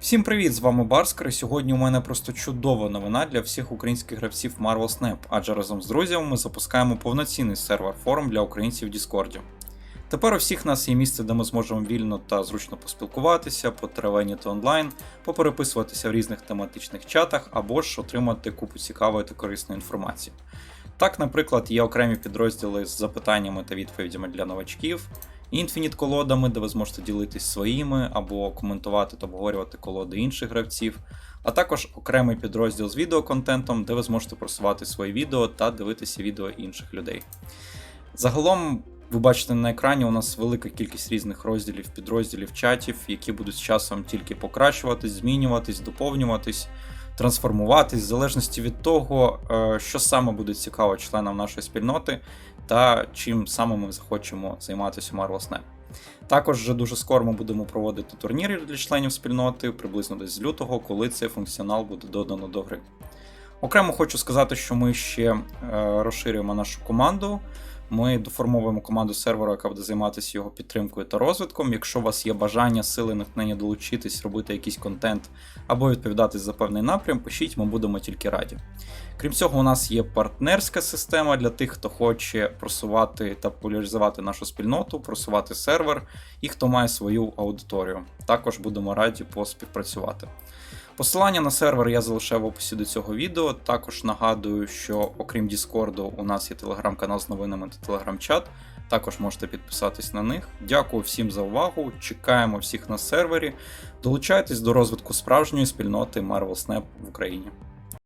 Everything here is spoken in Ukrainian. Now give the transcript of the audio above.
Всім привіт! З вами Барскер. і Сьогодні у мене просто чудова новина для всіх українських гравців Marvel Snap, адже разом з друзями ми запускаємо повноцінний сервер форум для українців в Діскорді. Тепер у всіх нас є місце, де ми зможемо вільно та зручно поспілкуватися, потеревеніти онлайн, попереписуватися в різних тематичних чатах або ж отримати купу цікавої та корисної інформації. Так, наприклад, є окремі підрозділи з запитаннями та відповідями для новачків, інфініт колодами, де ви зможете ділитись своїми або коментувати та обговорювати колоди інших гравців, а також окремий підрозділ з відеоконтентом, де ви зможете просувати свої відео та дивитися відео інших людей. Загалом, ви бачите на екрані, у нас велика кількість різних розділів, підрозділів, чатів, які будуть з часом тільки покращуватись, змінюватись, доповнюватись, трансформуватись, в залежності від того, е, що саме буде цікаво членам нашої спільноти та чим саме ми захочемо займатися у Marvel Snap. Також вже дуже скоро ми будемо проводити турніри для членів спільноти, приблизно десь з лютого, коли цей функціонал буде додано до гри. Окремо хочу сказати, що ми ще е, розширюємо нашу команду. Ми доформовуємо команду сервера, яка буде займатися його підтримкою та розвитком. Якщо у вас є бажання, сили, натхнення долучитись, робити якийсь контент або відповідати за певний напрям, пишіть, ми будемо тільки раді. Крім цього, у нас є партнерська система для тих, хто хоче просувати та популяризувати нашу спільноту, просувати сервер і хто має свою аудиторію. Також будемо раді поспівпрацювати. Посилання на сервер я залишаю в описі до цього відео. Також нагадую, що окрім Діскорду, у нас є телеграм-канал з новинами та телеграм-чат. Також можете підписатись на них. Дякую всім за увагу. Чекаємо всіх на сервері. Долучайтесь до розвитку справжньої спільноти Marvel Snap в Україні.